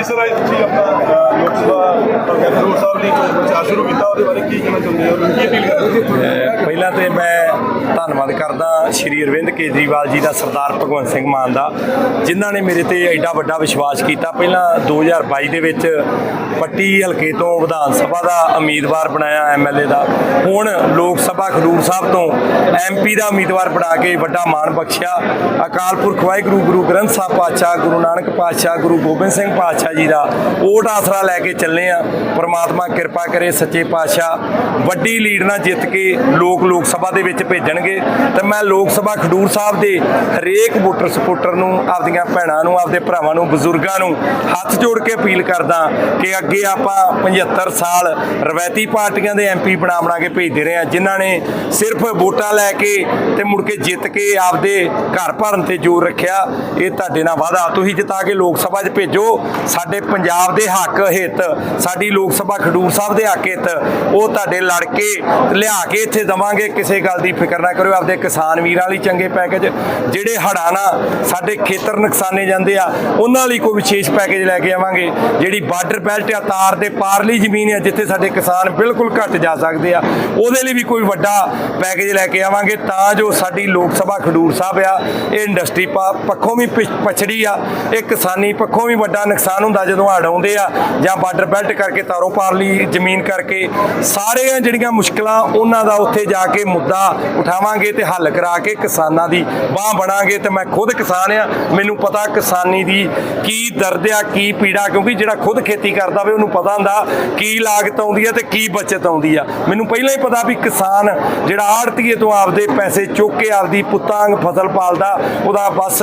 ਜੀ ਸਰ, ਅੱਜ ਤੁਸੀਂ ਆਪਣਾ ਲੋਕ ਸਭਾ ਕੈਂਪਰ ਸਾਹਿਬ ਲਈ ਪ੍ਰਚਾਰ ਸ਼ੁਰੂ ਕੀਤਾ, ਉਹਦੇ ਬਾਰੇ ਕੀ ਕਹਿਣਾ ਚਾਹੁੰਦੇ ਹੋ? ਕੀ ਅਪੀਲ ਕਰਦੇ ਪਹਿਲਾਂ ਤੇ ਮੈਂ ਧੰਨਵਾਦ ਕਰਦਾ ਸ਼੍ਰੀ ਅਰਵਿੰਦ ਕੇਜਰੀਵਾਲ ਜੀ ਦਾ, ਸਰਦਾਰ ਭਗਵੰਤ ਸਿੰਘ ਮਾਨ ਦਾ, ਜਿਨ੍ਹਾਂ ਨੇ ਮੇਰੇ ਤੇ ਐਡਾ ਵੱਡਾ ਵਿਸ਼ਵਾਸ ਕੀਤਾ। ਪਹਿਲਾਂ 2022 ਦੇ ਵਿੱਚ ਪੱਟੀ ਹਲਕੇ ਤੋਂ ਵਿਧਾਨ ਸਭਾ ਦਾ ਉਮੀਦਵਾਰ ਬਣਾਇਆ ਐਮਐਲਏ ਦਾ। ਹੁਣ ਲੋਕ ਸਭਾ ਖਡੂਰ ਸਾਹਿਬ ਤੋਂ ਐਮਪੀ ਦਾ ਉਮੀਦਵਾਰ ਬਣਾ ਕੇ ਵੱਡਾ ਮਾਣ ਬਖਸ਼ਿਆ। ਅਕਾਲ ਪੁਰਖ ਵਾਹਿਗੁਰੂ, ਗੁਰੂ ਗ੍ਰੰਥ ਸਾਹਿਬ ਪਾਤਸ਼ਾਹ, ਗੁਰੂ ਨਾਨਕ ਪਾਤਸ਼ਾਹ, ਗੁਰੂ ਗੋਬਿੰਦ ਸਿੰਘ ਪਾਤਸ਼ਾਹ ਜੀ ਦਾ। ਓਟ ਆਸਰਾ ਲੈ ਕੇ ਚੱਲੇ ਆ। ਪ੍ਰਮਾਤਮਾ ਕਿਰਪਾ ਕਰੇ ਸੱਚੇ ਪਾਤਸ਼ਾਹ ਵੱਡੀ ਲੀਡ ਨਾਲ ਜਿੱਤ ਕੇ ਲੋਕ ਲੋਕ ਸਭਾ ਦੇ ਵਿੱਚ ਭੇਜਣਗੇ। ਤੇ ਮੈਂ ਲੋਕ ਸਭਾ ਖਡੂਰ ਸਾਹਿਬ ਦੇ ਹਰੇਕ ਵੋਟਰ ਸਪੋਰਟਰ ਨੂੰ, ਆਪਦੀਆਂ ਭੈਣਾਂ ਨੂੰ, ਆਪਦੇ ਭਰਾਵਾਂ ਨੂੰ, ਬਜ਼ੁਰਗਾਂ ਨੂੰ ਹੱਥ ਜੋੜ ਕੇ ਅਪੀਲ ਕਰਦਾ ਕਿ ਅੱਗੇ ਆਪਾਂ 75 ਸਾਲ ਰਵਾਇਤੀ ਪਾਰਟੀਆਂ ਦੇ ਐਮਪੀ ਬਣਾ ਬਣਾ ਕੇ ਭੇਜਦੇ ਰਹੇ ਆ, ਜਿਨ੍ਹਾਂ ਨੇ ਸਿਰਫ ਵੋਟਾਂ ਲੈ ਕੇ ਤੇ ਮੁੜ ਕੇ ਜਿੱਤ ਕੇ ਆਪਦੇ ਘਰ ਭਰਨ ਤੇ ਜ਼ੋਰ ਰੱਖਿਆ। ਇਹ ਤੁਹਾਡੇ ਨਾਲ ਵਾਅਦਾ। ਤੁਸੀਂ ਜਿਤਾ ਕੇ ਲੋਕ ਸਭਾ 'ਚ ਭੇਜੋ। ਸਾਡੇ ਪੰਜਾਬ ਦੇ ਹੱਕ ਹਿੱਤ, ਸਾਡੀ ਲੋਕ ਸਭਾ ਖਡੂਰ ਸਾਹਿਬ ਦੇ ਹੱਕ ਹਿੱਤ, ਉਹ ਤੁਹਾਡੇ ਲੜ ਕੇ ਲਿਆ ਕੇ ਇੱਥੇ ਦਵਾਂਗੇ, ਕਿਸੇ ਗੱਲ ਦੀ ਫਿਕਰ ਨਾ ਕਰਿਓ, ਆਪਦੇ ਕਿਸਾਨ ਵੀਰਾਂ ਲਈ ਚੰਗੇ ਪੈਕੇਜ, ਜਿਹੜੇ ਹੜਾਣਾ ਸਾਡੇ ਖੇਤਰ ਨੁਕਸਾਨੇ ਜਾਂਦੇ ਆ, ਉਹਨਾਂ ਲਈ ਕੋਈ ਵਿਸ਼ੇਸ਼ ਪੈਕੇਜ ਲੈ ਕੇ ਆਵਾਂਗੇ, ਜਿਹੜੀ ਬਾਰਡਰ ਬੈਲਟ ਆ, ਤਾਰ ਦੇ ਪਾਰਲੀ ਜ਼ਮੀਨ ਆ, ਜਿੱਥੇ ਸਾਡੇ ਕਿਸਾਨ ਬਿਲਕੁਲ ਘੱਟ ਜਾ ਸਕਦੇ ਆ, ਉਹਦੇ ਲਈ ਵੀ ਕੋਈ ਵੱਡਾ ਪੈਕੇਜ ਲੈ ਕੇ ਆਵਾਂਗੇ, ਤਾਂ ਜੋ ਸਾਡੀ ਲੋਕ ਸਭਾ ਖਡੂਰ ਸਾਹਿਬ ਆ, ਇਹ ਇੰਡਸਟਰੀ ਪਾ- ਪੱਖੋਂ ਵੀ ਪਿਛ- ਪਛੜੀ ਆ, ਇਹ ਕਿਸਾਨੀ ਪੱਖੋਂ ਵੀ ਵੱਡਾ ਨੁਕਸਾਨ ਹੁੰਦਾ ਜਦੋਂ ਹੜ੍ਹ ਆਉਂਦੇ ਆ ਜਾਂ ਬਾਰਡਰ ਬੈਲਟ ਕਰਕੇ ਤਾਰੋਂ ਪਾਰਲੀ ਜ਼ਮੀਨ ਕਰਕੇ, ਸਾਰੀਆਂ ਜਿਹੜੀਆਂ ਮੁਸ਼ਕਲਾਂ ਉਹਨਾਂ ਦਾ ਉੱਥੇ ਜਾ ਕੇ ਮੁੱਦਾ ਉਠਾਵਾਂਗੇ ਤੇ ਹੱਲ ਕਰਾ ਕੇ ਕਿਸਾਨਾਂ ਦੀ ਬਾਹ ਬਣਾਂਗੇ ਤੇ ਮੈਂ ਖੁਦ ਕਿਸਾਨ ਆ, ਮੈਨੂੰ ਪਤਾ ਕਿਸਾਨੀ ਦੀ ਕੀ ਦਰਦ ਆ, ਕੀ ਪੀੜਾ, ਕਿਉਂਕਿ ਜਿਹੜਾ ਖੁਦ ਖੇਤੀ ਕਰਦਾ ਵੇ ਉਹਨੂੰ ਪਤਾ ਹੁੰਦਾ ਕੀ ਲਾਗਤ ਆਉਂਦੀ ਆ ਤੇ ਕੀ ਬਚਤ ਆਉਂਦੀ ਆ। ਮੈਨੂੰ ਪਹਿਲਾਂ ਹੀ ਪਤਾ ਵੀ ਕਿਸਾਨ ਜਿਹੜਾ ਆੜਤੀਏ ਤੋਂ ਆਪਦੇ ਪੈਸੇ ਚੁੱਕ ਕੇ ਆਪਦੀ ਪੁੱਤਾਂਗ ਫਸਲ ਪਾਲਦਾ, ਉਹਦਾ ਬਸ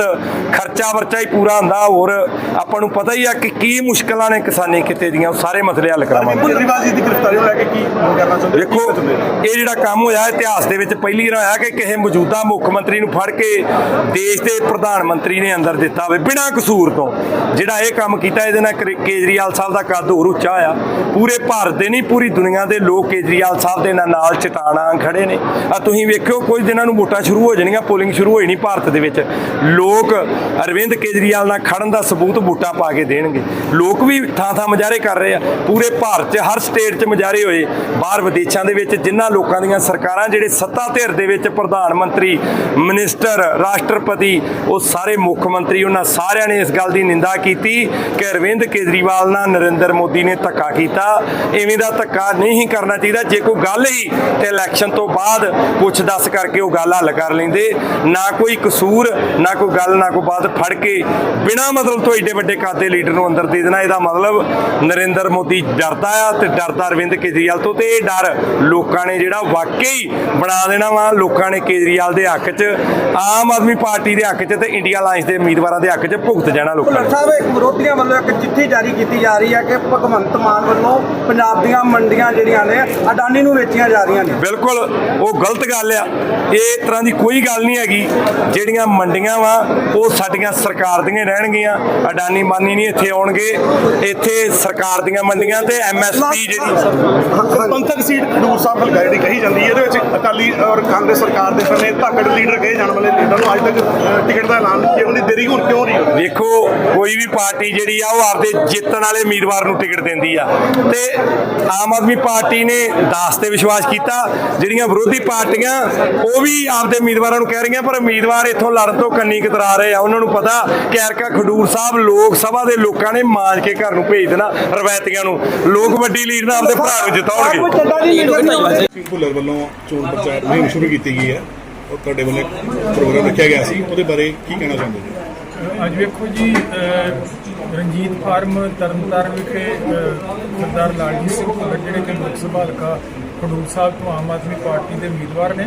ਖਰਚਾ ਵਰਚਾ ਹੀ ਪੂਰਾ ਹੁੰਦਾ। ਹੋਰ ਆਪਾਂ ਨੂੰ ਪਤਾ ਹੀ ਆ ਕਿ ਕੀ ਮੁਸ਼ਕਲਾਂ ਨੇ ਕਿਸਾਨੀ ਕਿਤੇ ਦੀਆਂ? ਉਹ ਸਾਰੇ ਮਸਲੇ ਹੱਲ ਕਰਾਵਾਂਗੇ। ਕੇਜਰੀਵਾਲ ਜੀ ਦੀ ਗ੍ਰਿਫਤਾਰੀ ਨੂੰ ਲੈ ਕੇ ਕੀ ਕਰਨਾ ਚਾਹੁੰਦੇ ਹੋ? ਇਹ ਜਿਹੜਾ ਕੰਮ ਹੋਇਆ ਇਤਿਹਾਸ ਦੇ ਵਿੱਚ ਪਹਿਲੀ ਵਾਰ ਹੋਇਆ ਕਿ ਕਿਸੇ ਮੌਜੂਦਾ ਮੁੱਖ ਮੰਤਰੀ ਨੂੰ ਫੜ ਕੇ ਦੇਸ਼ ਦੇ ਪ੍ਰਧਾਨ ਮੰਤਰੀ ਨੇ ਅੰਦਰ ਦਿੱਤਾ ਹੋਵੇ ਬਿਨਾਂ ਕਸੂਰ ਤੋਂ। ਜਿਹੜਾ ਇਹ ਕੰਮ ਕੀਤਾ ਇਹਦੇ ਨਾਲ ਕੇਜਰੀਵਾਲ ਸਾਹਿਬ ਦਾ ਕੱਦ ਹੋਰ ਉੱਚਾ ਹੋਇਆ ਪੂਰੇ ਭਾਰਤ ਦੇ ਨਹੀਂ ਪੂਰੀ ਦੁਨੀਆ ਦੇ ਲੋਕ ਕੇਜਰੀਵਾਲ ਸਾਹਿਬ ਦੇ ਨਾਲ ਨਾਲ ਚਟਾਣਾ ਖੜੇ ਨੇ। ਆ ਤੁਸੀਂ ਵੇਖਿਓ ਕੁਝ ਦਿਨਾਂ ਨੂੰ ਵੋਟਾਂ ਸ਼ੁਰੂ ਹੋ ਜਾਣੀਆਂ ਪੋਲਿੰਗ ਸ਼ੁਰੂ ਹੋਈ ਨਹੀਂ ਭਾਰਤ ਦੇ ਵਿੱਚ। ਲੋਕ ਅਰਵਿੰਦ ਕੇਜਰੀਵਾਲ ਨਾਲ ਖੜਨ ਦਾ ਸਬੂਤ ਵੋਟਾਂ ਪਾ ਕੇ ਦੇਣਗੇ। ਲੋਕ ਵੀ ਥਾਂ ਥਾਂ ਮੁਜ਼ਾਹਰੇ ਕਰ ਰਹੇ ਆ। ਪੂਰੇ ਭਾਰਤ 'ਚ, ਹਰ ਸਟੇਟ 'ਚ ਮੁਜ਼ਾਹਰੇ ਹੋਏ ਬਾਹਰ ਵਿਦੇਸ਼ਾਂ ਦੇ ਵਿੱਚ, ਜਿਨ੍ਹਾਂ ਲੋਕਾਂ ਦੀਆਂ ਸਰਕਾਰਾਂ ਜਿਹੜੇ ਸੱਤਾ ਧਿਰ ਦੇ ਵਿੱਚ ਪ੍ਰਧਾਨ ਮੰਤਰੀ ਮਿਨਿਸਟਰ ਰਾਸ਼ਟਰਪਤੀ, ਉਹ ਸਾਰੇ ਮੁੱਖ ਮੰਤਰੀ, ਉਹਨਾਂ ਸਾਰਿਆਂ ਨੇ ਇਸ ਗੱਲ ਦੀ ਨਿੰਦਾ ਕੀਤੀ ਕਿ ਅਰਵਿੰਦ ਕੇਜਰੀਵਾਲ ਨਾਲ ਨਰਿੰਦਰ ਮੋਦੀ ਨੇ ਧੱਕਾ ਕੀਤਾ। ਐਵੇਂ ਦਾ ਧੱਕਾ ਨਹੀਂ ਕਰਨਾ ਚਾਹੀਦਾ। ਜੇ ਕੋਈ ਗੱਲ ਹੀ ਤੇ ਇਲੈਕਸ਼ਨ ਤੋਂ ਬਾਅਦ ਪੁੱਛ ਦੱਸ ਕਰਕੇ ਉਹ ਗੱਲ ਹੱਲ ਕਰ ਲੈਂਦੇ। ਨਾ ਕੋਈ ਕਸੂਰ, ਨਾ ਕੋਈ ਗੱਲ, ਨਾ ਕੋਈ ਬਾਤ ਫੜ ਕੇ ਬਿਨਾਂ ਮਤਲਬ ਤੋਂ ਏਡੇ ਵੱਡੇ ਕਾਦੇ ਲੀਡਰ ਨੂੰ ਅੰਦਰ ਦੇ ਦੇਣਾ ਇਹਦਾ ਮਤਲਬ ਨਰਿੰਦਰ ਮੋਦੀ ਡਰਦਾ ਆ ਤੇ ਡਰਦਾ ਅਰਵਿੰਦ ਕੇਜਰੀਵਾਲ ਤੋਂ ਤੇ ਇਹ ਡਰ ਲੋਕਾਂ ਨੇ ਜਿਹੜਾ ਵਾਕਈ ਬਣਾ ਦੇਣਾ ਵਾ ਲੋਕਾਂ ਨੇ ਕੇਜਰੀਵਾਲ ਦੇ ਹੱਕ 'ਚ ਆਮ ਆਦਮੀ ਪਾਰਟੀ ਦੇ ਹੱਕ 'ਚ ਤੇ ਇੰਡੀਆ ਅਲਾਈਅੰਸ ਦੇ ਉਮੀਦਵਾਰਾਂ ਦੇ ਹੱਕ 'ਚ ਭੁਗਤ ਜਾਣਾ ਲੋਕਾਂ ਨੇ। ਸਾਹਿਬ ਇੱਕ ਵਿਰੋਧੀਆਂ ਵੱਲੋਂ ਇੱਕ ਚਿੱਠੀ ਜਾਰੀ ਕੀਤੀ ਜਾ ਰਹੀ ਹੈ ਕਿ ਭਗਵੰਤ ਮਾਨ ਵੱਲੋਂ ਪੰਜਾਬ ਦੀਆਂ ਮੰਡੀਆਂ ਜਿਹੜੀਆਂ ਨੇ ਅਡਾਨੀ ਨੂੰ ਵੇਚੀਆਂ ਜਾ ਰਹੀਆਂ ਨੇ। ਬਿਲਕੁਲ ਉਹ ਗਲਤ ਗੱਲ ਆ। ਇਹ ਤਰ੍ਹਾਂ ਦੀ ਕੋਈ ਗੱਲ ਨਹੀਂ ਹੈਗੀ। ਜਿਹੜੀਆਂ ਮੰਡੀਆਂ ਵਾ ਉਹ ਸਾਡੀਆਂ ਸਰਕਾਰ ਦੀਆਂ ਰਹਿਣਗੀਆਂ। ਅਡਾਨੀ ਮਾਨੀ ਨਹੀਂ ਇੱਥੇ ਆਉਣਗੇ ਇੱਥੇ ਸਰਕਾਰ ਦੀਆਂ ਮੰਡੀਆਂ ਤੇ ਐਮਐਸਪੀ ਜਿਹੜੀ ਪੰਥਕ ਸੀਟ ਖਡੂਰ ਸਾਹਿਬ ਹਲਕਾ ਜਿਹੜੀ ਕਹੀ ਜਾਂਦੀ ਹੈ। ਇਹਦੇ ਵਿੱਚ ਅਕਾਲੀ ਔਰ ਕਾਂਗਰਸ ਸਰਕਾਰ ਦੇ ਸਮੇਂ ਧਾਕੜ ਲੀਡਰ ਕਹੇ ਜਾਣ ਵਾਲੇ ਲੀਡਰ ਨੂੰ ਅੱਜ ਤੱਕ ਟਿਕਟ ਦਾ ਐਲਾਨ ਕਿਉਂ ਉਹਦੀ ਦੇਰੀ ਹੁਣ ਕਿਉਂ ਰਹੀ ਹੈ ਵੇਖੋ ਕੋਈ ਵੀ ਪਾਰਟੀ ਜਿਹੜੀ ਆ ਉਹ ਆਪਦੇ ਜਿੱਤਣ ਵਾਲੇ ਉਮੀਦਵਾਰ ਨੂੰ ਟਿਕਟ ਦਿੰਦੀ ਆ। ਤੇ ਆਮ ਆਦਮੀ ਪਾਰਟੀ ਨੇ ਦਾਸ ਤੇ ਵਿਸ਼ਵਾਸ ਕੀਤਾ। ਜਿਹੜੀਆਂ ਵਿਰੋਧੀ ਪਾਰਟੀਆਂ ਉਹ ਵੀ ਆਪਦੇ ਉਮੀਦਵਾਰਾਂ ਨੂੰ ਕਹਿ ਰਹੀਆਂ ਪਰ ਉਮੀਦਵਾਰ ਇੱਥੋਂ ਲੜਨ ਤੋਂ ਕੰਨੀ ਕਤਰਾ ਰਹੇ ਆ। ਉਹਨਾਂ ਨੂੰ ਪਤਾ ਕਿ ਅਰਕਾ ਖਡੂਰ ਸਾਹਿਬ ਲੋਕ ਸਭਾ ਦੇ ਲੋਕਾਂ ਨੇ ਮਾਂਜ ਕੇ ਘਰ ਨੂੰ ਭੇਜ ਦੇਣਾ ਰਵਾਇਤੀਆਂ ਨੂੰ। ਲੋਕ ਵੱਡੀ ਲੀਡ ਨਾਲ ਆਪਦੇ ਭਰਾ ਨੂੰ ਜਿਤਾਉਣਗੇ। ਸਿੰਘ ਭੁੱਲਰ ਵੱਲੋਂ ਚੋਣ ਪ੍ਰਚਾਰ ਮੁਹਿੰਮ ਸ਼ੁਰੂ ਕੀਤੀ ਗਈ ਹੈ। ਉਹ ਤੁਹਾਡੇ ਵੱਲੋਂ ਇੱਕ ਪ੍ਰੋਗਰਾਮ ਰੱਖਿਆ ਗਿਆ ਸੀ। ਉਹਦੇ ਬਾਰੇ ਕੀ ਕਹਿਣਾ ਚਾਹੁੰਦੇ ਜੀ? ਅੱਜ ਵੇਖੋ ਜੀ ਅਹ, ਰਣਜੀਤ ਫਾਰਮ ਤਰਨਤਾਰਨ ਵਿਖੇ ਅਹ, ਸਰਦਾਰ ਲਾਲਜੀਤ ਸਿੰਘ ਭੁੱਲਰ ਜਿਹੜੇ ਕਿ ਲੋਕ ਸਭਾ ਹਲਕਾ ਖਡੂਰ ਸਾਹਿਬ ਤੋਂ ਆਮ ਆਦਮੀ ਪਾਰਟੀ ਦੇ ਉਮੀਦਵਾਰ ਨੇ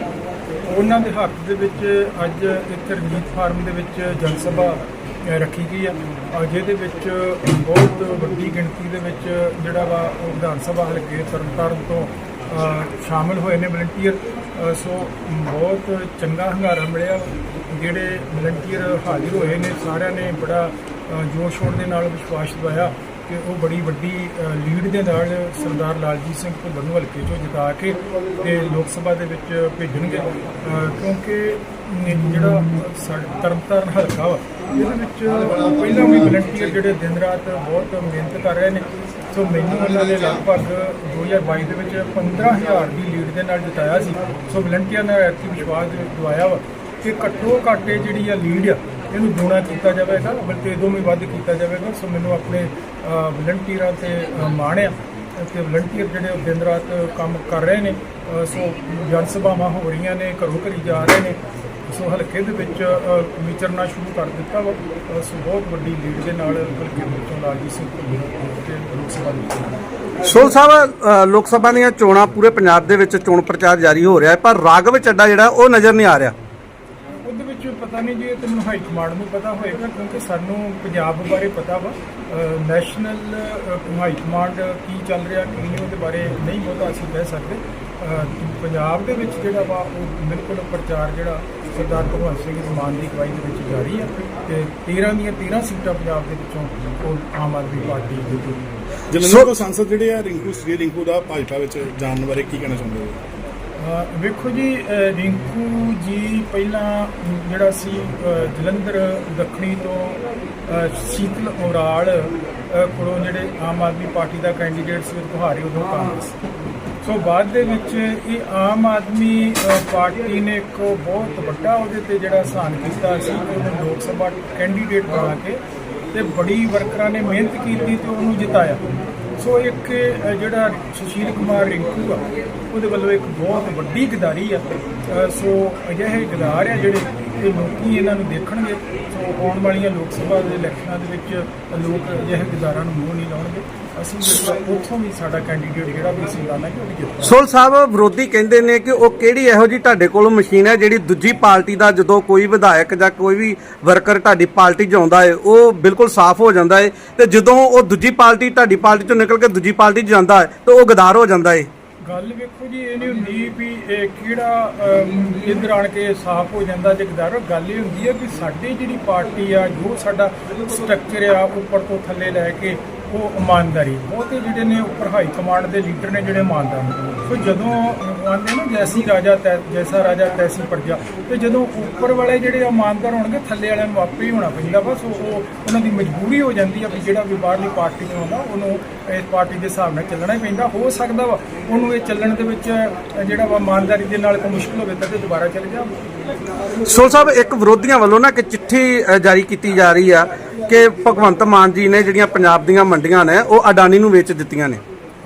ਉਹਨਾਂ ਦੇ ਹੱਕ ਦੇ ਵਿੱਚ ਅੱਜ ਇੱਥੇ ਰਣਜੀਤ ਫਾਰਮ ਦੇ ਵਿੱਚ ਜਨ ਸਭਾ ਰੱਖੀ ਗਈ ਆ। ਜਿਹਦੇ ਵਿੱਚ ਬਹੁਤ ਵੱਡੀ ਗਿਣਤੀ ਦੇ ਵਿੱਚ ਜਿਹੜਾ ਵਾ ਉਹ ਵਿਧਾਨ ਸਭਾ ਹਲਕੇ ਤਰਨਤਾਰਨ ਤੋਂ ਅਹ, ਸ਼ਾਮਲ ਹੋਏ ਨੇ ਵਲੰਟੀਅਰ ਸੋ ਬਹੁਤ ਚੰਗਾ ਹੰਗਾਰਾ ਮਿਲਿਆ। ਜਿਹੜੇ ਵਲੰਟੀਅਰ ਹਾਜ਼ਰ ਹੋਏ ਨੇ ਸਾਰਿਆਂ ਨੇ ਬੜਾ ਅ, ਜੋਸ਼ ਸ਼ੋਰ ਦੇ ਨਾਲ ਵਿਸ਼ਵਾਸ ਦਿਵਾਇਆ। ਕਿ ਉਹ ਬੜੀ ਵੱਡੀ ਲੀਡ ਦੇ ਨਾਲ ਸਰਦਾਰ ਲਾਲਜੀਤ ਸਿੰਘ ਭੁੱਲਰ ਨੂੰ ਹਲਕੇ ਚੋਂ ਜਿਤਾ ਕੇ ਤੇ ਲੋਕ ਸਭਾ ਦੇ ਵਿੱਚ ਭੇਜਣਗੇ। ਕਿਉਂਕਿ ਇਹ ਜਿਹੜਾ ਸਾਡਾ ਤਰਨਤਾਰਨ ਹਲਕਾ ਵਾ, ਇਹਦੇ ਵਿੱਚ ਪਹਿਲਾਂ ਵੀ ਵਲੰਟੀਅਰ ਜਿਹੜੇ ਦਿਨ ਰਾਤ ਬਹੁਤ ਮਿਹਨਤ ਕਰ ਰਹੇ ਨੇ। ਸੋ ਮੈਨੂੰ ਉਹਨਾਂ ਨੇ ਲਗਭਗ 2022 ਦੇ ਵਿੱਚ 15000 ਦੀ ਲੀਡ ਦੇ ਨਾਲ ਜਿਤਾਇਆ ਸੀ। ਸੋ ਵਲੰਟੀਅਰ ਨੇ ਐਤਕੀ ਵਿਸ਼ਵਾਸ ਦੇ ਦਵਾਇਆ ਵਾ ਕਿ ਘੱਟੋ ਘੱਟ ਇਹ ਜਿਹੜੀ ਆ ਲੀਡ ਆ ਇਹਨੂੰ ਦੂਣਾ ਕੀਤਾ ਜਾਵੇਗਾ ਬਲਕਿ ਇਦੋਂ ਵੀ ਵੱਧ ਕੀਤਾ ਜਾਵੇਗਾ। ਸੋ ਮੈਨੂੰ ਆਪਣੇ ਵਲੰਟੀਅਰਾਂ ਤੇ ਮਾਣ ਆ ਕਿ ਵਲੰਟੀਅਰ ਜਿਹੜੇ ਉਹ ਦਿਨ ਰਾਤ ਕੰਮ ਕਰ ਰਹੇ ਨੇ ਸੋ ਜਨ ਸਭਾਵਾਂ ਹੋ ਰਹੀਆਂ ਨੇ, ਘਰੋਂ ਘਰੀ ਜਾ ਰਹੇ ਨੇ। ਸੋ ਹਲਕੇ ਦੇ ਵਿੱਚ ਵਿਚਰਨਾ ਸ਼ੁਰੂ ਕਰ ਦਿੱਤਾ ਵਾ। ਸੋ ਬਹੁਤ ਵੱਡੀ ਲੀਡ ਦੇ ਨਾਲ ਹਲਕੇ ਵਿੱਚੋਂ ਲਾਲਜੀਤ ਸਿੰਘ ਤੇ ਲੋਕ ਸਭਾ ਵਿੱਚ ਸੋਲ ਸਾਹਿਬ ਲੋਕ ਸਭਾ ਦੀਆਂ ਚੋਣਾਂ ਪੂਰੇ ਪੰਜਾਬ ਦੇ ਵਿੱਚ ਚੋਣ ਪ੍ਰਚਾਰ ਜਾਰੀ ਹੋ ਰਿਹਾ ਹੈ, ਪਰ ਰਾਘਵ ਚੱਡਾ ਜਿਹੜਾ, ਉਹ ਨਜ਼ਰ ਨਹੀਂ ਆ ਰਿਹਾ। ਪਤਾ ਨਹੀਂ ਜੀ ਇਹ ਤਾਂ ਮੈਨੂੰ ਹਾਈ ਕਮਾਂਡ ਨੂੰ ਪਤਾ ਹੋਏਗਾ ਕਿਉਂਕਿ ਸਾਨੂੰ ਪੰਜਾਬ ਬਾਰੇ ਪਤਾ ਵਾ। ਨੈਸ਼ਨਲ ਹਾਈ ਕਮਾਂਡ ਕੀ ਚੱਲ ਰਿਹਾ ਕੀ ਨਹੀਂ ਉਹਦੇ ਬਾਰੇ ਨਹੀਂ ਬਹੁਤਾ ਅਸੀਂ ਕਹਿ ਸਕਦੇ। ਪੰਜਾਬ ਦੇ ਵਿੱਚ ਜਿਹੜਾ ਵਾ ਉਹ ਬਿਲਕੁਲ ਪ੍ਰਚਾਰ ਜਿਹੜਾ ਸਰਦਾਰ ਭਗਵੰਤ ਸਿੰਘ ਮਾਨ ਦੀ ਅਗਵਾਈ ਦੇ ਵਿੱਚ ਜਾਰੀ ਹੈ ਤੇ 13 ਦੀਆਂ 13 ਸੀਟਾਂ ਪੰਜਾਬ ਦੇ ਵਿੱਚੋਂ ਉਹ ਆਮ ਆਦਮੀ ਪਾਰਟੀ ਦੇ। ਜਲੰਧਰ ਤੋਂ ਸੰਸਦ ਜਿਹੜੇ ਆ ਰਿੰਕੂ ਸ੍ਰੀ ਰਿੰਕੂ ਦਾ ਭਾਜਪਾ ਵਿੱਚ ਜਾਣ ਬਾਰੇ ਕੀ ਕਹਿਣਾ ਚਾਹੁੰਦੇ ਹੋ? ਵੇਖੋ ਜੀ ਰਿੰਕੂ ਜੀ ਪਹਿਲਾਂ ਜਿਹੜਾ ਸੀ ਜਲੰਧਰ ਦੱਖਣੀ ਤੋਂ ਸ਼ੀਤਲ ਔਰਾਲ ਕੋਲੋਂ ਜਿਹੜੇ ਆਮ ਆਦਮੀ ਪਾਰਟੀ ਦਾ ਕੈਂਡੀਡੇਟ ਸੀ ਤੁਹਾਰੇ ਉਦੋਂ ਕਾਂਗਰਸ ਸੋ। ਬਾਅਦ ਦੇ ਵਿੱਚ ਇਹ ਆਮ ਆਦਮੀ ਪਾਰਟੀ ਨੇ ਇੱਕ ਬਹੁਤ ਵੱਡਾ ਉਹਦੇ ਤੇ ਜਿਹੜਾ ਸਹਾਨ ਕੀਤਾ ਸੀ ਉਹਨੂੰ ਲੋਕ ਸਭਾ ਕੈਂਡੀਡੇਟ ਬਣਾ ਕੇ ਤੇ ਬੜੀ ਵਰਕਰਾਂ ਨੇ ਮਿਹਨਤ ਕੀਤੀ ਤੇ ਉਹਨੂੰ ਜਿਤਾਇਆ। ਸੋ ਇੱਕ ਜਿਹੜਾ ਸੁਸ਼ੀਲ ਕੁਮਾਰ ਰਿੰਕੂ ਆ ਉਹਦੇ ਵੱਲੋਂ ਇੱਕ ਬਹੁਤ ਵੱਡੀ ਗਦਾਰੀ ਆ। ਸੋ ਅਜਿਹੇ ਗਦਾਰ ਆ ਜਿਹੜੇ ਇਹ ਲੋਕੀ ਇਹਨਾਂ ਨੂੰ ਦੇਖਣਗੇ। ਸੋ ਆਉਣ ਵਾਲੀਆਂ ਲੋਕ ਸਭਾ ਦੇ ਇਲੈਕਸ਼ਨਾਂ ਦੇ ਵਿੱਚ ਲੋਕ ਅਜਿਹੇ ਗਦਾਰਾਂ ਨੂੰ ਮੂੰਹ ਨਹੀਂ ਲਾਉਣਗੇ। ਅਸੀਂ ਉੱਥੋਂ ਵੀ ਸਾਡਾ ਕੈਂਡੀਡੇਟ ਜਿਹੜਾ ਵੀ ਅਸੀਂ ਲਾਣਾ ਕਿ ਉਹ ਵੀ ਸੋਲ ਸਾਹਿਬ, ਵਿਰੋਧੀ ਕਹਿੰਦੇ ਨੇ ਕਿ ਉਹ ਕਿਹੜੀ ਇਹੋ ਜੀ ਤੁਹਾਡੇ ਕੋਲ ਮਸ਼ੀਨ ਹੈ ਜਿਹੜੀ ਦੂਜੀ ਪਾਰਟੀ ਦਾ ਜਦੋਂ ਕੋਈ ਵਿਧਾਇਕ ਜਾਂ ਕੋਈ ਵੀ ਵਰਕਰ ਤੁਹਾਡੀ ਪਾਰਟੀ 'ਚ ਆਉਂਦਾ ਹੈ, ਉਹ ਬਿਲਕੁਲ ਸਾਫ਼ ਹੋ ਜਾਂਦਾ ਹੈ ਤੇ ਜਦੋਂ ਉਹ ਦੂਜੀ ਪਾਰਟੀ ਤੁਹਾਡੀ ਪਾਰਟੀ 'ਚੋਂ ਨਿਕਲ ਕੇ ਦੂਜੀ ਪਾਰਟੀ 'ਚ ਜਾਂਦਾ ਹੈ, ਤੇ ਉਹ ਗਦਾਰ ਹੋ ਜਾਂਦਾ ਹੈ। ਗੱਲ ਵੇਖੋ ਜੀ ਇਹ ਨਹੀਂ ਹੁੰਦੀ ਵੀ ਇਹ ਕਿਹੜਾ ਅਮ, ਇੱਧਰ ਆਣ ਕੇ ਸਾਫ਼ ਹੋ ਜਾਂਦਾ ਜਗਦਾਰ ਗੱਲ ਇਹ ਹੁੰਦੀ ਹੈ ਕਿ ਸਾਡੀ ਜਿਹੜੀ ਪਾਰਟੀ ਆ ਜੋ ਸਾਡਾ ਸਟਰਕਚਰ ਆ ਉੱਪਰ ਤੋਂ ਥੱਲੇ ਲੈ ਕੇ ਉਹ ਇਮਾਨਦਾਰੀ ਬਹੁਤੇ ਜਿਹੜੇ ਨੇ ਉੱਪਰ ਹਾਈ ਕਮਾਂਡ ਦੇ ਲੀਡਰ ਨੇ ਜਿਹੜੇ ਇਮਾਨਦਾਰ ਨੇ। ਸੋ ਜਦੋਂ ਆਂਦੇ ਨਾ ਜੈਸੀ ਰਾਜਾ ਤੈ- ਜੈਸਾ ਰਾਜਾ ਤੈਸੀ ਪ੍ਰਜਾ ਤੇ ਜਦੋਂ ਉੱਪਰ ਵਾਲੇ ਜਿਹੜੇ ਇਮਾਨਦਾਰ ਹੋਣਗੇ ਥੱਲੇ ਵਾਲਿਆਂ ਨੂੰ ਆਪੇ ਹੀ ਹੋਣਾ ਪੈਂਦਾ ਬਸ ਉਹ ਉਹ- ਉਹਨਾਂ ਦੀ ਮਜਬੂਰੀ ਹੋ ਜਾਂਦੀ ਆ ਵੀ ਜਿਹੜਾ ਵੀ ਬਾਹਰਲੀ ਪਾਰਟੀ ਨੂੰ ਆਉਂਦਾ ਉਹਨੂੰ ਇਸ ਪਾਰਟੀ ਦੇ ਹਿਸਾਬ ਨਾਲ ਚੱਲਣਾ ਹੀ ਪੈਂਦਾ ਹੋ ਸਕਦਾ ਵਾ ਉਹਨੂੰ ਇਹ ਚੱਲਣ ਦੇ ਵਿੱਚ ਜਿਹੜਾ ਵਾ ਇਮਾਨਦਾਰੀ ਦੇ ਨਾਲ ਕੋਈ ਮੁਸ਼ਕਲ ਹੋਵੇ ਤਾਂ ਤੇ ਦੁਬਾਰਾ ਚੱਲ ਜਾ ਸੋਲ ਸਾਹਿਬ ਇੱਕ ਵਿਰੋਧੀਆਂ ਵੱਲੋਂ ਨਾ ਕਿ ਚਿੱਠੀ ਜਾਰੀ ਕੀਤੀ ਜਾ ਰਹੀ ਆ ਕਿ ਭਗਵੰਤ ਮਾਨ ਜੀ ਨੇ ਜਿਹੜੀਆਂ ਪੰਜਾਬ ਦੀਆਂ ਮੰਡੀਆਂ ਨੇ ਉਹ ਅਡਾਨੀ ਨੂੰ ਵੇਚ ਦਿੱਤੀਆਂ ਨੇ।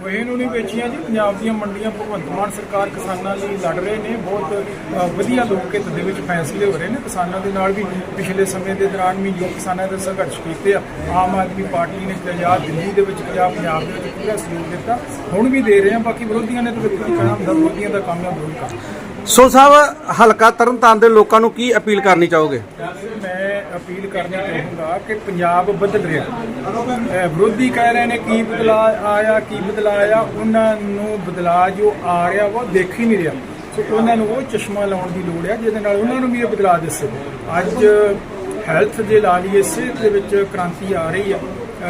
ਉਹ ਇਹਨੂੰ ਵੇਚੀਆਂ ਜੀ, ਪੰਜਾਬ ਦੀਆਂ ਮੰਡੀਆਂ ਭਗਵੰਤ ਮਾਨ ਸਰਕਾਰ ਕਿਸਾਨਾਂ ਲਈ ਲੜ ਰਹੇ ਨੇ, ਬਹੁਤ ਵਧੀਆ ਲੋਕ ਹਿੱਤ ਦੇ ਵਿੱਚ ਫੈਸਲੇ ਹੋ ਰਹੇ ਨੇ। ਕਿਸਾਨਾਂ ਦੇ ਨਾਲ ਵੀ ਪਿਛਲੇ ਸਮੇਂ ਦੇ ਦੌਰਾਨ ਵੀ ਜੋ ਕਿਸਾਨਾਂ ਦੇ ਸੰਘਰਸ਼ ਕੀਤੇ ਆ। ਆਮ ਆਦਮੀ ਪਾਰਟੀ ਨੇ ਪੰਜਾਬ ਦਿੱਲੀ ਦੇ ਵਿੱਚ ਪੰਜਾਬ ਪੰਜਾਬ ਦੇ ਵਿੱਚ ਪੂਰਾ ਸਹਿਯੋਗ ਦਿੱਤਾ। ਹੁਣ ਵੀ ਦੇ ਰਹੇ ਆ, ਬਾਕੀ ਵਿਰੋਧੀਆਂ ਨੇ ਤਾਂ ਵੇਖੋ ਕੀ ਕਹਿਣਾ ਹੁੰਦਾ ਵਿਰੋਧੀਆਂ ਦਾ ਕੰਮ ਹੈ ਵਿਰੋਧ ਕਰਨਾ ਸੋਲ ਸਾਹਿਬ, ਹਲਕਾ ਤਰਨਤਾਰਨ ਦੇ ਲੋਕਾਂ ਨੂੰ ਕੀ ਅਪੀਲ ਕਰਨੀ ਚਾਹੋਗੇ? ਅਪੀਲ ਕਰਨਾ ਚਾਹੂੰਗਾ ਕਿ ਪੰਜਾਬ ਬਦਲ ਰਿਹਾ। ਅਹ ਵਿਰੋਧੀ ਕਹਿ ਰਹੇ ਨੇ ਕੀ ਬਦਲਾਅ ਆਇਆ, ਕੀ ਬਦਲਾਅ ਆਇਆ, ਉਹਨਾਂ ਨੂੰ ਬਦਲਾਅ ਜੋ ਆ ਰਿਹਾ ਉਹ ਦੇਖ ਹੀ ਨਹੀਂ ਰਿਹਾ। ਸੋ ਉਹਨਾਂ ਨੂੰ ਉਹ ਚਸ਼ਮਾ ਲਾਉਣ ਦੀ ਲੋੜ ਹੈ, ਜਿਹਦੇ ਨਾਲ ਉਹਨਾਂ ਨੂੰ ਵੀ ਇਹ ਬਦਲਾਅ ਦਿਸੇ। ਅੱਜ ਹੈਲਥ ਦੇ ਲਾ ਲਈਏ, ਸਿਹਤ ਦੇ ਵਿੱਚ ਕ੍ਰਾਂਤੀ ਆ ਰਹੀ ਆ।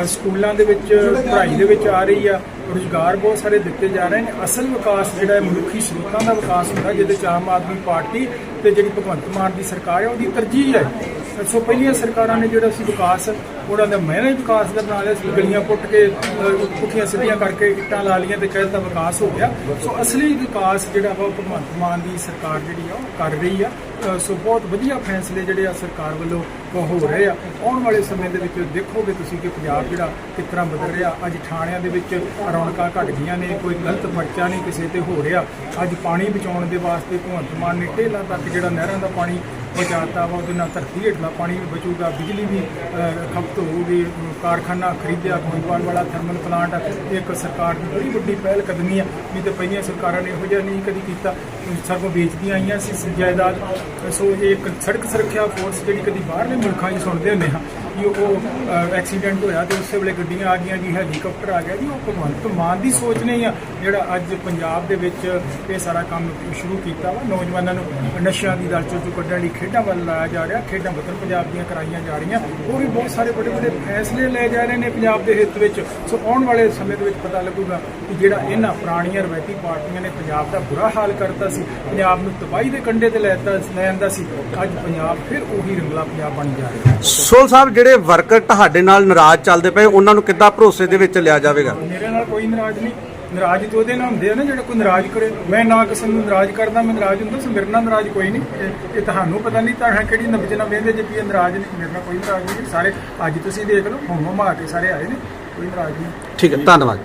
ਸਕੂਲਾਂ ਦੇ ਵਿੱਚ, ਪੜ੍ਹਾਈ ਦੇ ਵਿੱਚ ਆ ਰਹੀ ਆ। ਰੁਜ਼ਗਾਰ ਬਹੁਤ ਸਾਰੇ ਦਿੱਤੇ ਜਾ ਰਹੇ ਨੇ। ਅਸਲ ਵਿਕਾਸ ਜਿਹੜਾ ਹੈ, ਮਨੁੱਖੀ ਸਰੋਤਾਂ ਦਾ ਵਿਕਾਸ ਹੁੰਦਾ, ਜਿਹਦੇ ਚ ਆਮ ਆਦਮੀ ਪਾਰਟੀ ਤੇ ਜਿਹੜੀ ਭਗਵੰਤ ਮਾਨ ਦੀ ਸਰਕਾਰ ਹੈ, ਉਹਦੀ ਤਰਜੀਹ ਹੈ। ਸੋ ਪਹਿਲੀਆਂ ਸਰਕਾਰਾਂ ਨੇ ਜਿਹੜਾ ਸੀ ਵਿਕਾਸ ਉਹਨਾਂ ਦਾ ਮਹਿਰਾ ਵਿਕਾਸ ਦਾ ਬਣਾ ਲਿਆ ਸੀ ਗਲੀਆਂ ਪੁੱਟ ਕੇ ਅਹ, ਪੁੱਠੀਆਂ ਸਿੱਧੀਆਂ ਕਰਕੇ ਇੱਟਾਂ ਲਾ ਲਈਆਂ ਤੇ ਕਹਿੰਦਾ ਵਿਕਾਸ ਹੋ ਗਿਆ। ਸੋ ਅਸਲੀ ਵਿਕਾਸ ਜਿਹੜਾ ਵਾ ਉਹ ਭਗਵੰਤ ਮਾਨ ਦੀ ਸਰਕਾਰ ਜਿਹੜੀ ਆ ਉਹ ਕਰ ਰਹੀ ਆ। ਸੋ ਬਹੁਤ ਵਧੀਆ ਫੈਸਲੇ ਜਿਹੜੇ ਆ ਸਰਕਾਰ ਵੱਲੋਂ ਹੋ ਰਹੇ ਆ। ਆਉਣ ਵਾਲੇ ਸਮੇਂ ਦੇ ਵਿੱਚ ਦੇਖੋਗੇ ਤੁਸੀਂ ਕਿ ਪੰਜਾਬ ਜਿਹੜਾ ਕਿਸ ਤਰ੍ਹਾਂ ਬਦਲ ਰਿਹਾ। ਅੱਜ ਥਾਣਿਆਂ ਦੇ ਵਿੱਚ ਰੌਣਕਾਂ ਘਟ ਗਈਆਂ ਨੇ ਕੋਈ ਗਲਤ ਪਰਚਾ ਨਹੀਂ ਕਿਸੇ ਤੇ ਹੋ ਰਿਹਾ। ਅੱਜ ਪਾਣੀ ਬਚਾਉਣ ਦੇ ਵਾਸਤੇ ਭਗਵੰਤ ਮਾਨ ਨੇ ਢੇਲਾਂ ਤੱਕ ਜਿਹੜਾ ਨਹਿਰਾਂ ਦਾ ਪਾਣੀ ਪਹੁੰਚਾਤਾ ਵਾ ਉਹਦੇ ਨਾਲ ਧਰਤੀ ਹੇਠਲਾ ਪਾਣੀ ਵੀ ਬਚੂਗਾ ਬਿਜਲੀ ਵੀ ਅਹ, ਖਪਤ ਹੋਊਗੀ ਕਾਰਖਾਨਾ ਖਰੀਦਿਆ ਗੋਇੰਦਵਾਲ ਵਾਲਾ ਥਰਮਲ ਪਲਾਂਟ ਇੱਕ ਸਰਕਾਰ ਦੀ ਬੜੀ ਵੱਡੀ ਪਹਿਲ ਕਦਮੀ ਆ ਨਹੀਂ ਤੇ ਪਹਿਲੀਆਂ ਸਰਕਾਰਾਂ ਨੇ ਇਹੋ ਜਿਹਾ ਨਹੀਂ ਕਦੀ ਕੀਤਾ ਸਰਵ ਵੇਚਦੀਆਂ ਆਈਆਂ ਸੀ ਜਾਇਦਾਦ। ਸੋ ਇਹ ਇੱਕ ਸੜਕ ਸੁਰੱਖਿਆ ਫੋਰਸ ਜਿਹੜੀ ਕਦੀ ਬਾਹਰਲੇ ਮੁਲਕਾਂ 'ਚ ਸੁਣਦੇ ਹੁੰਦੇ ਹਾਂ। ਕਿ ਉਹ ਐਕਸੀਡੈਂਟ ਹੋਇਆ ਤੇ ਉਸੇ ਵੇਲੇ ਗੱਡੀਆਂ ਆ ਗਈਆਂ ਜੀ ਹੈਲੀਕਾਪਟਰ ਆ ਗਿਆ ਜੀ, ਉਹ ਭਗਵੰਤ ਮਾਨ ਦੀ ਸੋਚ ਨਹੀਂ ਆ ਜਿਹੜਾ ਅੱਜ ਪੰਜਾਬ ਦੇ ਵਿੱਚ ਇਹ ਸਾਰਾ ਕੰਮ ਸ਼ੁਰੂ ਕੀਤਾ ਵਾ, ਨੌਜਵਾਨਾਂ ਨੂੰ ਨਸ਼ਿਆਂ ਦੀ ਦਲ ਚੋਂ ਕੱਢਣ ਲਈ ਖੇਡਾਂ ਵੱਲ ਲਾਇਆ ਜਾ ਰਿਹਾ, ਖੇਡਾਂ ਵਤਨ ਪੰਜਾਬ ਦੀਆਂ ਕਰਾਈਆਂ ਜਾ ਰਹੀਆਂ, ਉਹ ਵੀ ਬਹੁਤ ਸਾਰੇ ਵੱਡੇ ਵੱਡੇ ਫੈਸਲੇ ਲਏ ਜਾ ਰਹੇ ਨੇ ਪੰਜਾਬ ਦੇ ਹਿੱਤ ਵਿੱਚ। ਸੋ ਆਉਣ ਵਾਲੇ ਸਮੇਂ ਦੇ ਵਿੱਚ ਪਤਾ ਲੱਗੂਗਾ ਕਿ ਜਿਹੜਾ ਇਹਨਾਂ ਪੁਰਾਣੀਆਂ ਰਵਾਇਤੀ ਪਾਰਟੀਆਂ ਨੇ ਪੰਜਾਬ ਦਾ ਬੁਰਾ ਹਾਲ ਕਰਤਾ ਸੀ, ਪੰਜਾਬ ਨੂੰ ਤਬਾਹੀ ਦੇ ਕੰਢੇ ਤੇ ਲੈ ਤਾ ਲੈ ਆਂਦਾ ਸੀ, ਅੱਜ ਪੰਜਾਬ ਫਿਰ ਉਹੀ ਰੰਗਲਾ ਪੰਜਾਬ ਬਣ ਜਾ ਰਿਹਾ ਸੋਲ ਸਾਹਿਬ ਜਿਹੜੇ ਵਰਕਰ ਤੁਹਾਡੇ ਨਾਲ ਨਾਰਾਜ਼ ਚੱਲਦੇ ਪਏ ਉਹਨਾਂ ਨੂੰ ਕਿੱਦਾਂ ਭਰੋਸੇ ਦੇ ਵਿੱਚ ਲਿਆ ਜਾਵੇਗਾ? ਮੇਰੇ ਨਾਲ ਕੋਈ ਨਾਰਾਜ਼ ਨਹੀਂ। ਨਾਰਾਜ਼ ਤੇ ਉਹਦੇ ਨਾਲ ਹੁੰਦੇ ਆ ਨਾ ਜਿਹੜਾ ਕੋਈ ਨਾਰਾਜ਼ ਕਰੇ। ਮੈਂ ਨਾ ਕਿਸੇ ਨੂੰ ਨਾਰਾਜ਼ ਕਰਦਾ ਮੈਂ ਨਾਰਾਜ਼ ਹੁੰਦਾ ਸੋ ਮੇਰੇ ਨਾਲ ਨਾਰਾਜ਼ ਕੋਈ ਨਹੀਂ। ਇਹ- ਇਹ ਤੁਹਾਨੂੰ ਪਤਾ ਨਹੀਂ ਤਾਂ ਕਿਹੜੀ ਨਬਜ ਨਾਲ ਵੇਂਦੇ ਜੇ ਵੀ ਇਹ ਨਾਰਾਜ਼ ਨਹੀਂ। ਮੇਰੇ ਨਾਲ ਕੋਈ ਨਾਰਾਜ਼ ਨਹੀਂ। ਸਾਰੇ ਅੱਜ ਤੁਸੀਂ ਦੇਖ ਲਓ ਹੁਮ ਹੁਮਾ ਕੇ ਸਾਰੇ ਆਏ ਨੇ। ਕੋਈ ਨਾਰਾਜ਼ ਨਹੀਂ। ਠੀਕ ਹੈ ਧੰਨਵਾਦ।